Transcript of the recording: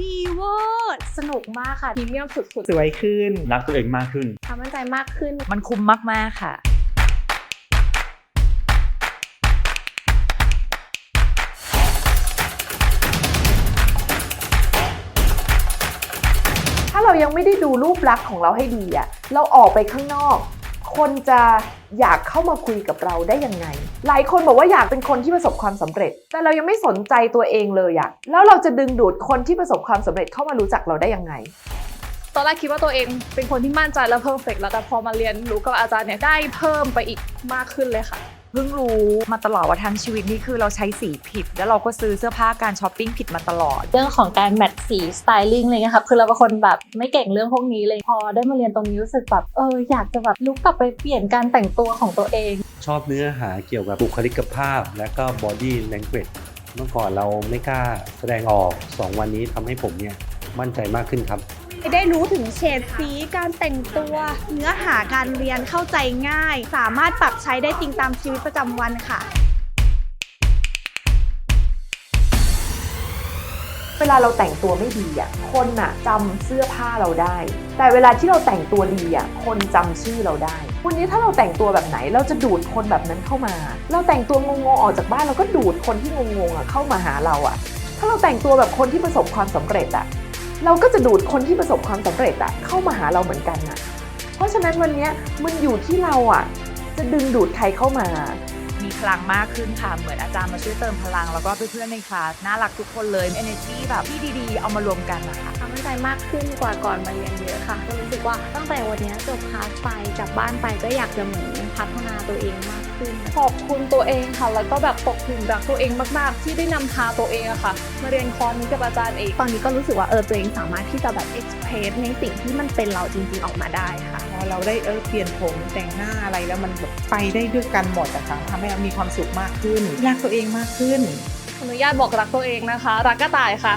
ดีเวอร์สนุกมากค่ะพรีเมียมสุดสวยขึ้น รักตัวเองมากขึ้นๆความมั่นใจมากขึ้น มันคุ้มมาก ๆ ค่ะ ถ้าเรายังไม่ได้ดูรูปลักษณ์ของเราให้ดีอะเราออกไปข้างนอก คนจะอยากเข้ามาคุยกับเราได้ยังไง หลายคนบอกว่าอยากเป็นคนที่ประสบความสำเร็จ แต่เรายังไม่สนใจตัวเองเลยอะแล้วเราจะดึงดูดคนที่ประสบความสำเร็จเข้ามารู้จักเราได้ยังไง ตอนแรกคิดว่าตัวเองเป็นคนที่มั่นใจและเพอร์เฟกแล้วแต่พอมาเรียนรู้กับอาจารย์เนี่ยได้เพิ่มไปอีกมากขึ้นเลยค่ะ เพิ่งรู้มาตลอดว่าทั้งชีวิตนี่คือเราใช้สีผิด แล้วเราก็ซื้อเสื้อผ้าการช้อปปิ้งผิดมาตลอด เรื่องของการแมทสีสไตลิ่งอะไรเงี้ยค่ะคือเราเป็นคนแบบไม่เก่งเรื่องพวกนี้เลยพอได้มาเรียนตรงนี้รู้สึกแบบเอออยากจะแบบลุกกลับไปเปลี่ยนการแต่งตัวของตัวเอง ชอบเนื้อหาเกี่ยวกับบุคลิกภาพ และก็ body language เมื่อก่อนเราไม่กล้าแสดงออก 2 วันนี้ทำให้ผมเนี่ยมั่นใจมากขึ้นครับ ได้รู้ถึงเฉดสีการแต่งตัว เนื้อหาการเรียนเข้าใจง่าย สามารถปรับใช้ได้จริงตามชีวิตประจำวันค่ะ เวลาเราแต่งตัวไม่ดีอะคนอะจำเสื้อผ้าเราได้ แต่เวลาที่เราแต่งตัวดีอะคนจำชื่อเราได้วันนี้ถ้าเราแต่งตัวแบบไหนเราจะดูดคนแบบนั้นเข้ามา เราแต่งตัวงงๆออกจากบ้านเราก็ดูดคนที่งงๆอะเข้ามาหาเราอะ ถ้าเราแต่งตัวแบบคนที่ประสบความสำเร็จอะ เราก็จะดูดคนที่ประสบความสำเร็จอะเข้ามาหาเราเหมือนกันอะเพราะฉะนั้นวันเนี้ยมันอยู่ที่เราอะจะดึงดูดใครเข้ามา มีพลังมากขึ้นค่ะ เหมือนอาจารย์มาช่วยเติมพลัง แล้วก็เพื่อนๆในคลาสน่ารักทุกคนเลย energy แบบที่ดีๆ เอามารวมกันนะคะความมั่นใจมากขึ้นกว่าก่อนมาเรียนเยอะค่ะ ก็รู้สึกว่าตั้งแต่วันนี้จบคลาสไปกลับบ้านไปก็อยากจะเหมือนพัฒนาตัวเองมาก ขึ้น ขอบคุณตัวเองค่ะ แล้วก็แบบตกหลุมรักตัวเองมาก ๆ ที่ได้นำพาตัวเองอะค่ะ มาเรียนคอร์สนี้กับอาจารย์เองตอนนี้ก็รู้สึกว่าเออตัวเองสามารถที่จะแบบเอ็กเพรสในสิ่งที่มันเป็นเราจริง ๆ ออกมาได้ค่ะพอเราได้เออเปลี่ยนผมแต่งหน้าอะไรแล้วมันแบบไปได้ด้วยกันหมดอะค่ะทำให้เรามีความสุขมากขึ้นรักตัวเองมากขึ้น ขออนุญาตบอกรักตัวเองนะคะ รักกระต่ายค่ะ